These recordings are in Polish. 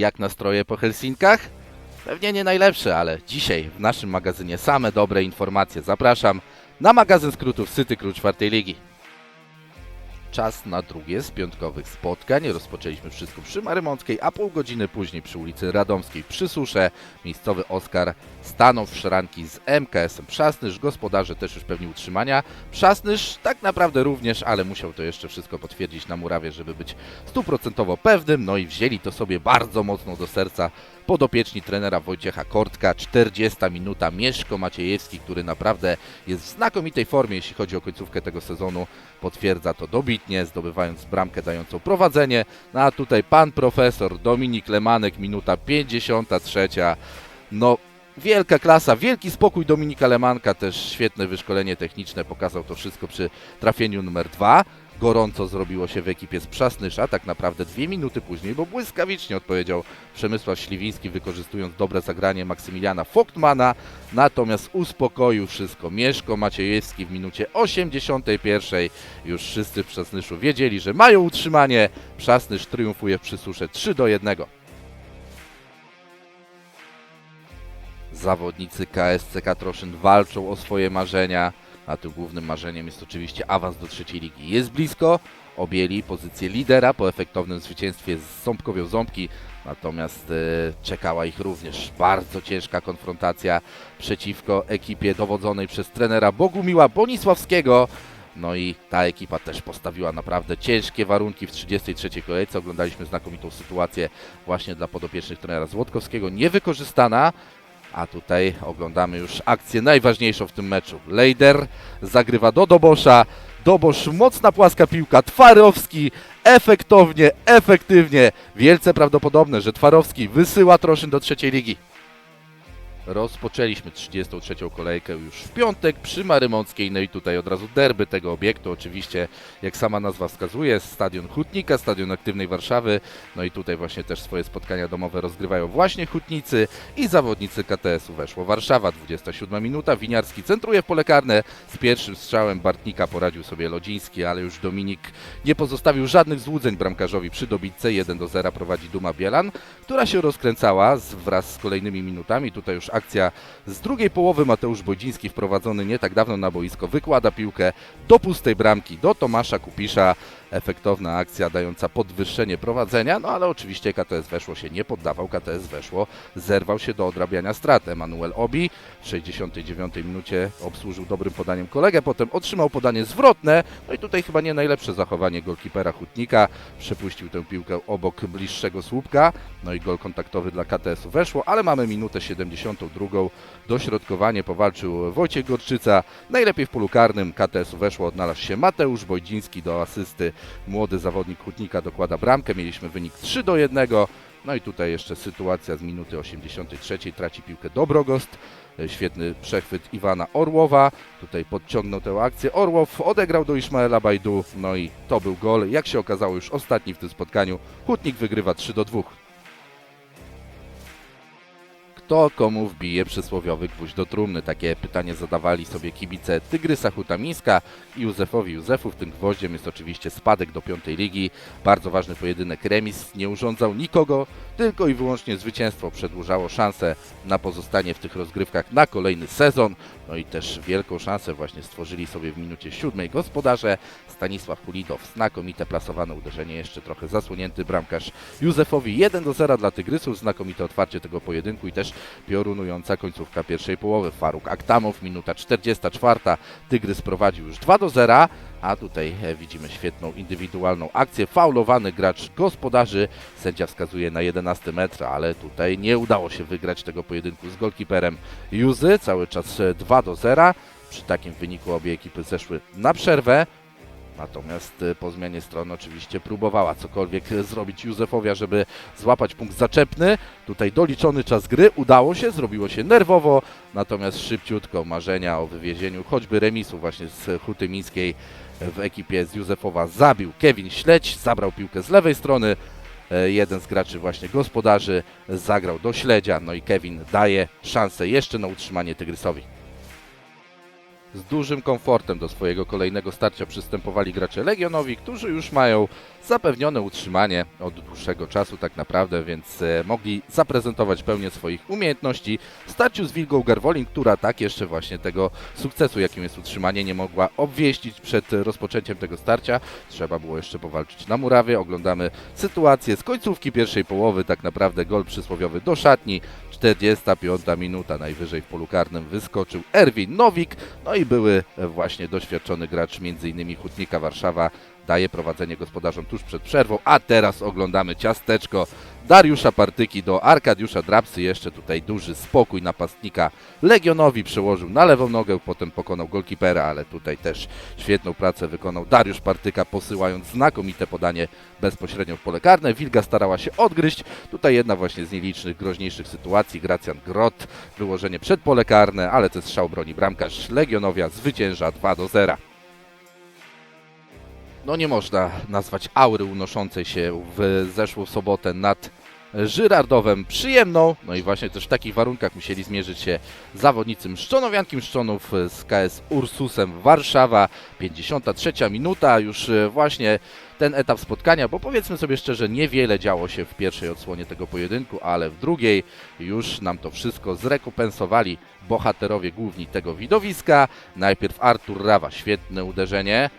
Jak nastroje po Helsinkach? Pewnie nie najlepsze, ale dzisiaj w naszym magazynie same dobre informacje. Zapraszam na magazyn skrótów Syty Król czwartej ligi. Czas na drugie z piątkowych spotkań. Rozpoczęliśmy wszystko przy Marymąckiej, a pół godziny później przy ulicy Radomskiej przy Susze miejscowy Oskar stanął w szranki z MKS-em Przasnysz. Gospodarze też już pewni utrzymania. Przasnysz tak naprawdę również, ale musiał to jeszcze wszystko potwierdzić na murawie, żeby być stuprocentowo pewnym. No i wzięli to sobie bardzo mocno do serca podopieczni trenera Wojciecha Kortka. 40 minuta Mieszko Maciejewski, który naprawdę jest w znakomitej formie, jeśli chodzi o końcówkę tego sezonu. Potwierdza to dobitnie, zdobywając bramkę dającą prowadzenie. No a tutaj pan profesor Dominik Lemanek, minuta 53. No, wielka klasa, wielki spokój Dominika Lemanka, też świetne wyszkolenie techniczne, pokazał to wszystko przy trafieniu numer dwa. Gorąco zrobiło się w ekipie z Przasnysza, tak naprawdę dwie minuty później, bo błyskawicznie odpowiedział Przemysław Śliwiński, wykorzystując dobre zagranie Maksymiliana Fogtmana, natomiast uspokoił wszystko Mieszko Maciejewski w minucie 81. Już wszyscy w Przasnyszu wiedzieli, że mają utrzymanie. Przasnysz triumfuje w przysusze 3 do 1. Zawodnicy KSC Katroszyn walczą o swoje marzenia, a tym głównym marzeniem jest oczywiście awans do trzeciej ligi. Jest blisko, objęli pozycję lidera po efektownym zwycięstwie z Ząbkowią Ząbki, natomiast e, czekała ich również bardzo ciężka konfrontacja przeciwko ekipie dowodzonej przez trenera Bogumiła Bonisławskiego. No i ta ekipa też postawiła naprawdę ciężkie warunki w 33. kolejce. Oglądaliśmy znakomitą sytuację właśnie dla podopiecznych trenera Złotkowskiego, niewykorzystana. A tutaj oglądamy już akcję najważniejszą w tym meczu. Leider zagrywa do Dobosza. Dobosz, mocna płaska piłka. Twarowski efektownie, efektywnie. Wielce prawdopodobne, że Twarowski wysyła Troszyn do trzeciej ligi. Rozpoczęliśmy 33. kolejkę już w piątek przy Marymąckiej, no i tutaj od razu derby tego obiektu, oczywiście jak sama nazwa wskazuje, stadion Hutnika, stadion aktywnej Warszawy, no i tutaj właśnie też swoje spotkania domowe rozgrywają właśnie Hutnicy i zawodnicy KTS-u weszło. Warszawa, 27 minuta, Winiarski centruje w pole karne, z pierwszym strzałem Bartnika poradził sobie Lodziński, ale już Dominik nie pozostawił żadnych złudzeń bramkarzowi przy dobitce, 1 do 0 prowadzi Duma Bielan, która się rozkręcała wraz z kolejnymi minutami, tutaj już akcja z drugiej połowy Mateusz Bojdziński wprowadzony nie tak dawno na boisko wykłada piłkę do pustej bramki do Tomasza Kupisza. Efektowna akcja dająca podwyższenie prowadzenia, no ale oczywiście KTS Weszło się nie poddawał. KTS Weszło zerwał się do odrabiania strat. Emanuel Obi w 69 minucie obsłużył dobrym podaniem kolegę, potem otrzymał podanie zwrotne. No i tutaj chyba nie najlepsze zachowanie golkipera Hutnika. Przepuścił tę piłkę obok bliższego słupka. No i gol kontaktowy dla KTS-u weszło, ale mamy minutę 72. Dośrodkowanie powalczył Wojciech Gorczyca. Najlepiej w polu karnym KTS-u weszło, odnalazł się Mateusz Bojdziński do asysty. Młody zawodnik Hutnika dokłada bramkę. Mieliśmy wynik 3 do 1. No i tutaj jeszcze sytuacja z minuty 83. Traci piłkę Dobrogost. E, Świetny przechwyt Iwana Orłowa. Tutaj podciągnął tę akcję. Orłow odegrał do Ismaela Bajdu. No i to był gol. Jak się okazało już ostatni w tym spotkaniu. Hutnik wygrywa 3 do 2. Kto komu wbije przysłowiowy gwóźdź do trumny? Takie pytanie zadawali sobie kibice Tygrysa Hutamińska i Józefowi Józefów. Tym gwoździem jest oczywiście spadek do piątej ligi. Bardzo ważny pojedynek remis nie urządzał nikogo, tylko i wyłącznie zwycięstwo przedłużało szansę na pozostanie w tych rozgrywkach na kolejny sezon. No i też wielką szansę właśnie stworzyli sobie w minucie siódmej gospodarze. Stanisław Kulidow, znakomite plasowane uderzenie, jeszcze trochę zasłonięty bramkarz Józefowi 1 do 0 dla Tygrysów, znakomite otwarcie tego pojedynku i też piorunująca końcówka pierwszej połowy. Faruk Aktamow, minuta 44, Tygrys prowadził już 2 do 0, a tutaj e, widzimy świetną indywidualną akcję. Faulowany gracz gospodarzy, sędzia wskazuje na 11 metr, ale tutaj nie udało się wygrać tego pojedynku z golkiperem Juzy, cały czas e, 2 do 0. Przy takim wyniku obie ekipy zeszły na przerwę. Natomiast e, po zmianie strony oczywiście próbowała cokolwiek e, zrobić Józefowia, żeby złapać punkt zaczepny. Tutaj doliczony czas gry, udało się, zrobiło się nerwowo, natomiast szybciutko marzenia o wywiezieniu choćby remisu właśnie z Huty Mińskiej w ekipie z Józefowa zabił Kevin Śledź, zabrał piłkę z lewej strony. E, Jeden z graczy właśnie gospodarzy zagrał do śledzia, no i Kevin daje szansę jeszcze na utrzymanie Tygrysowi. Z dużym komfortem do swojego kolejnego starcia przystępowali gracze Legionowi, którzy już mają zapewnione utrzymanie od dłuższego czasu tak naprawdę, więc e, mogli zaprezentować pełnię swoich umiejętności w starciu z Wilgą Garwolin, która tak jeszcze właśnie tego sukcesu, jakim jest utrzymanie, nie mogła obwieścić przed rozpoczęciem tego starcia. Trzeba było jeszcze powalczyć na murawie. Oglądamy sytuację z końcówki pierwszej połowy, tak naprawdę gol przysłowiowy do szatni. 45 minuta najwyżej w polu karnym wyskoczył Erwin Nowik, no i były właśnie doświadczony gracz m.in. Hutnika Warszawa daje prowadzenie gospodarzom tuż przed przerwą, a teraz oglądamy ciasteczko Dariusza Partyki do Arkadiusza Drapsy, jeszcze tutaj duży spokój napastnika Legionowi przełożył na lewą nogę, potem pokonał golkipera, ale tutaj też świetną pracę wykonał Dariusz Partyka, posyłając znakomite podanie bezpośrednio w pole karne. Wilga starała się odgryźć, tutaj jedna właśnie z nielicznych, groźniejszych sytuacji, Gracjan Grot, wyłożenie przed pole karne, ale to strzał broni bramkarz Legionowia, zwycięża 2 do 0 no nie można nazwać aury unoszącej się w zeszłą sobotę nad Żyrardowem przyjemną. No i właśnie też w takich warunkach musieli zmierzyć się zawodnicy Mszczonowianki Mszczonów z KS Ursusem Warszawa. 53 minuta, już e, właśnie ten etap spotkania, bo powiedzmy sobie szczerze, niewiele działo się w pierwszej odsłonie tego pojedynku, ale w drugiej już nam to wszystko zrekompensowali bohaterowie główni tego widowiska. Najpierw Artur Rawa, świetne uderzenie.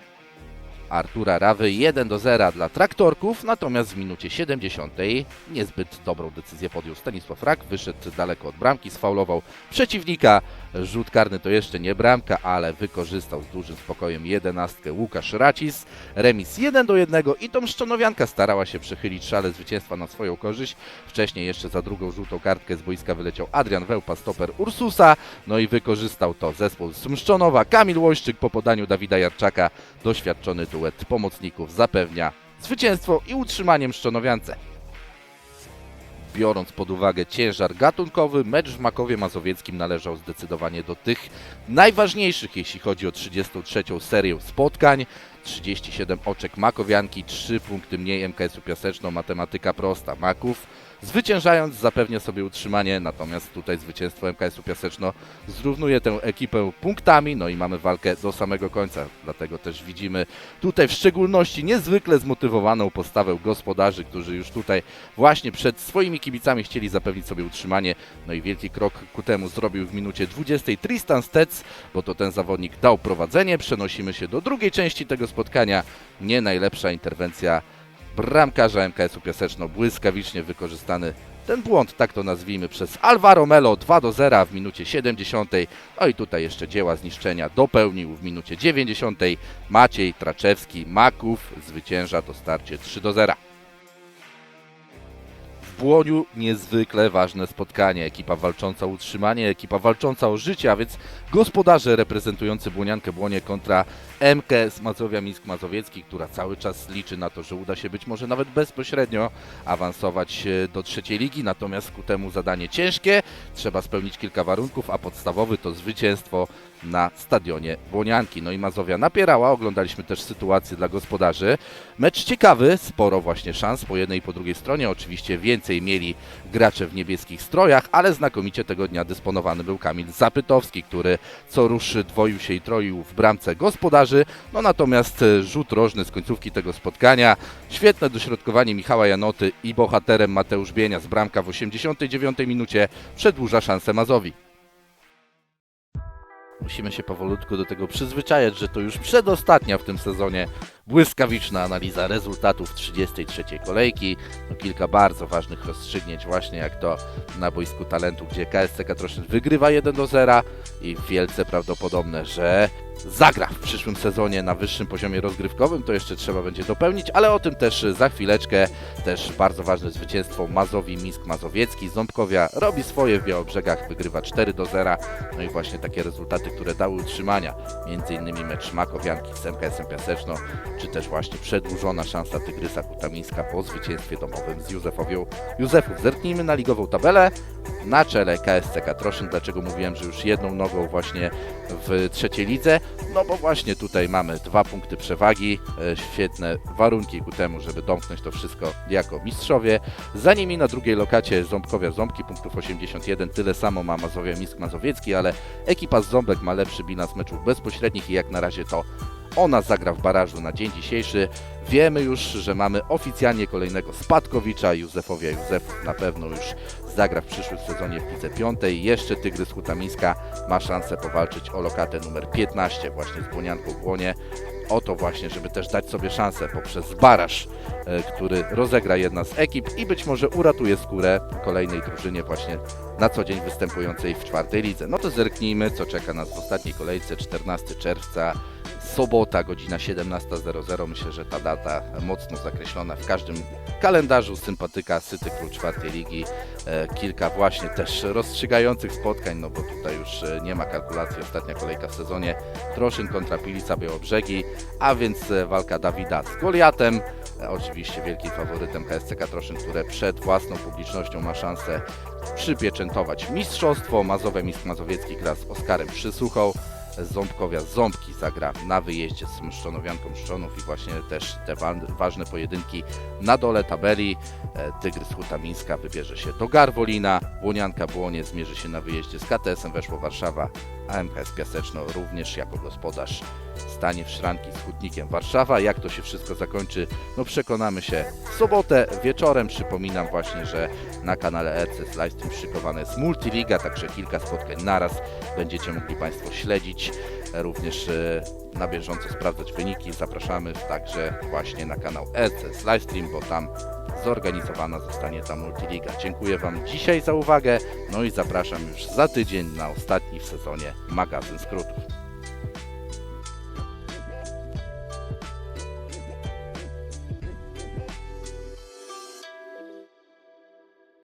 Artura Rawy 1 do 0 dla traktorków, natomiast w minucie 70 niezbyt dobrą decyzję podjął Stanisław Rak, wyszedł daleko od bramki, sfaulował przeciwnika. Rzut karny to jeszcze nie bramka, ale wykorzystał z dużym spokojem jedenastkę Łukasz Racis. Remis 1 do 1 i to Mszczonowianka starała się przechylić szale zwycięstwa na swoją korzyść. Wcześniej jeszcze za drugą żółtą kartkę z boiska wyleciał Adrian Wełpa, stoper Ursusa. No i wykorzystał to zespół z Mszczonowa. Kamil Łońszczyk po podaniu Dawida Jarczaka. Doświadczony duet pomocników zapewnia zwycięstwo i utrzymanie Mszczonowiance. Biorąc pod uwagę ciężar gatunkowy, mecz w Makowie Mazowieckim należał zdecydowanie do tych najważniejszych, jeśli chodzi o 33. serię spotkań. 37 oczek Makowianki, 3 punkty mniej MKS-u Piaseczno, matematyka prosta. Maków zwyciężając zapewnia sobie utrzymanie, natomiast tutaj zwycięstwo MKS-u Piaseczno zrównuje tę ekipę punktami, no i mamy walkę do samego końca, dlatego też widzimy tutaj w szczególności niezwykle zmotywowaną postawę gospodarzy, którzy już tutaj właśnie przed swoimi kibicami chcieli zapewnić sobie utrzymanie, no i wielki krok ku temu zrobił w minucie 20 Tristan Stec, bo to ten zawodnik dał prowadzenie, przenosimy się do drugiej części tego spotkania, nie najlepsza interwencja bramkarza MKS-u Piaseczno błyskawicznie wykorzystany ten błąd, tak to nazwijmy, przez Alvaro Melo 2 do 0 w minucie 70. No i tutaj jeszcze dzieła zniszczenia dopełnił w minucie 90. Maciej Traczewski Maków zwycięża to starcie 3 do 0. W Błoniu niezwykle ważne spotkanie. Ekipa walcząca o utrzymanie, ekipa walcząca o życie, a więc gospodarze reprezentujący Błoniankę Błonie kontra MKS Mazowia Mińsk Mazowiecki, która cały czas liczy na to, że uda się być może nawet bezpośrednio awansować e, do trzeciej ligi, natomiast ku temu zadanie ciężkie, trzeba spełnić kilka warunków, a podstawowy to zwycięstwo na stadionie Błonianki. No i Mazowia napierała, oglądaliśmy też sytuację dla gospodarzy. Mecz ciekawy, sporo właśnie szans po jednej i po drugiej stronie, oczywiście więcej mieli gracze w niebieskich strojach, ale znakomicie tego dnia dysponowany był Kamil Zapytowski, który co rusz dwoił się i troił w bramce gospodarzy. No natomiast e, rzut rożny z końcówki tego spotkania, świetne dośrodkowanie Michała Janoty i bohaterem Mateusz Bienia z bramka w 89 minucie przedłuża szansę Mazowi. Musimy się powolutku do tego przyzwyczajać, że to już przedostatnia w tym sezonie błyskawiczna analiza rezultatów 33 kolejki. No, kilka bardzo ważnych rozstrzygnięć, właśnie jak to na boisku talentu, gdzie KSC Katroszyn wygrywa 1 do 0 i wielce prawdopodobne, że zagra w przyszłym sezonie na wyższym poziomie rozgrywkowym. To jeszcze trzeba będzie dopełnić, ale o tym też za chwileczkę. Też bardzo ważne zwycięstwo Mazowi Mińsk Mazowiecki. Ząbkowia robi swoje w Białobrzegach, wygrywa 4 do 0. No i właśnie takie rezultaty, które dały utrzymania. Między innymi mecz Makowianki z MKS-em Piaseczno, czy też właśnie przedłużona szansa Tygrysa Kutamińska po zwycięstwie domowym z Józefowią Józefów. Zerknijmy na ligową tabelę. na czele KSCK Troszyn. Dlaczego mówiłem, że już jedną nogą właśnie w trzeciej lidze? No bo właśnie tutaj mamy dwa punkty przewagi, e, świetne warunki ku temu, żeby domknąć to wszystko jako mistrzowie. Za nimi na drugiej lokacie Ząbkowia Ząbki, punktów 81, tyle samo ma Mazowia Misk Mazowiecki, ale ekipa z Ząbek ma lepszy bilans meczów bezpośrednich i jak na razie to ona zagra w barażu na dzień dzisiejszy. Wiemy już, że mamy oficjalnie kolejnego spadkowicza, Józefowia Józefów na pewno już zagra w przyszłym sezonie w Lidze Piątej. Jeszcze Tygrys Hutamińska ma szansę powalczyć o lokatę numer 15 właśnie z Błonianką w Błonie. O to właśnie, żeby też dać sobie szansę poprzez baraż, e, który rozegra jedna z ekip i być może uratuje skórę kolejnej drużynie właśnie na co dzień występującej w czwartej lidze. No to zerknijmy, co czeka nas w ostatniej kolejce 14 czerwca sobota, godzina 17.00. Myślę, że ta data mocno zakreślona w każdym kalendarzu sympatyka Syty Król czwartej ligi. E, kilka właśnie też rozstrzygających spotkań, no bo tutaj już e, nie ma kalkulacji. Ostatnia kolejka w sezonie. Troszyn kontra Pilica Białobrzegi, a więc e, walka Dawida z Goliatem. Oczywiście wielkim faworytem KSCK Troszyn, które przed własną publicznością ma szansę przypieczętować mistrzostwo. Mazowe Misk Mazowiecki gra z Oskarem Przysłuchą. Ząbkowia Ząbki zagra na wyjeździe z Mszczonowianką Mszczonów i właśnie też te wa- ważne pojedynki na dole tabeli. E, Tygrys Hutamińska wybierze się do Garwolina, Błonianka Błonie zmierzy się na wyjeździe z KTS-em Weszło Warszawa, a MKS Piaseczno również jako gospodarz stanie w szranki z Hutnikiem Warszawa. Jak to się wszystko zakończy, no przekonamy się w sobotę wieczorem. Przypominam właśnie, że na kanale ECS Livestream szykowana jest Multiliga, także kilka spotkań naraz będziecie mogli Państwo śledzić, również e, na bieżąco sprawdzać wyniki. Zapraszamy także właśnie na kanał ECS Livestream, bo tam zorganizowana zostanie ta Multiliga. Dziękuję Wam dzisiaj za uwagę, no i zapraszam już za tydzień na ostatni w sezonie magazyn skrótów.